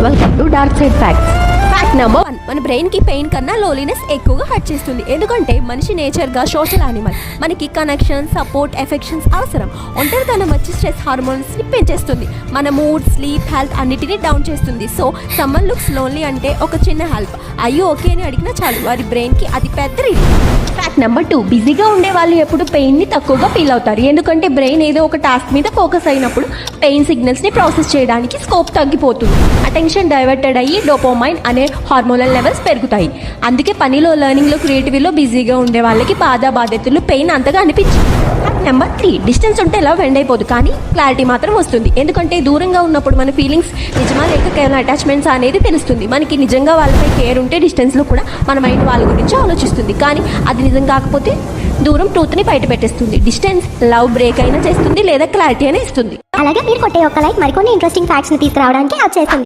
Welcome to Dark Side Facts. Number one మన బ్రెయిన్కి pain కన్నా లోలీనెస్ ఎక్కువగా హర్ట్ చేస్తుంది. ఎందుకంటే మనిషి నేచర్గా సోషల్ యానిమల్ మనకి కనెక్షన్ సపోర్ట్ ఎఫెక్షన్స్ అవసరం. ఒంటరితనం వచ్చి స్ట్రెస్ హార్మోన్స్ని పెంచేస్తుంది. మన మూడ్ స్లీప్ హెల్త్ అన్నిటినీ డౌన్ చేస్తుంది. సో సమ్మన్ లుక్స్ లోన్లీ అంటే ఒక చిన్న హెల్ప్ అయ్యో ఓకే అని అడిగినా చాలు. వారి బ్రెయిన్కి అతి పెద్ద ఫ్యాక్ట్ నెంబర్ టూ బిజీగా ఉండే వాళ్ళు ఎప్పుడు పెయిన్ని తక్కువగా ఫీల్ అవుతారు. ఎందుకంటే బ్రెయిన్ ఏదో ఒక టాస్క్ మీద ఫోకస్ అయినప్పుడు పెయిన్ సిగ్నల్స్ని ప్రాసెస్ చేయడానికి స్కోప్ తగ్గిపోతుంది. అటెన్షన్ డైవర్టెడ్ అయ్యి డోపోమైన్ అనే హార్మోనల్ లెవెల్స్ పెరుగుతాయి. అందుకే పనిలో లెర్నింగ్లో క్రియేటివిలో బిజీగా ఉండే వాళ్ళకి బాధ బాధ్యతలు పెయిన్ అంతగా అనిపించదు. నెంబర్ త్రీ డిస్టెన్స్ ఉంటే ఎలా వెండ్ అయిపోదు కానీ క్లారిటీ మాత్రం వస్తుంది. ఎందుకంటే దూరంగా ఉన్నప్పుడు మన ఫీలింగ్స్ నిజమా లేక కేవలం అటాచ్మెంట్స్ అనేది తెలుస్తుంది. మనకి నిజంగా వాళ్ళపై కేర్ ఉంటే డిస్టెన్స్లో కూడా మన మైండ్ వాళ్ళ గురించి ఆలోచిస్తుంది. కానీ అది నిజం కాకపోతే దూరం ట్రూత్ని బయట పెట్టేస్తుంది. డిస్టెన్స్ లవ్ బ్రేక్ అయినా చేస్తుంది లేదా క్లారిటీ అయినా ఇస్తుంది. అలాగే మీరు కొట్టే ఒక్క లైక్ మరికొన్ని ఇంట్రెస్టింగ్ ఫ్యాక్ట్స్ని తీసుకురావడానికి అది చేస్తుంది.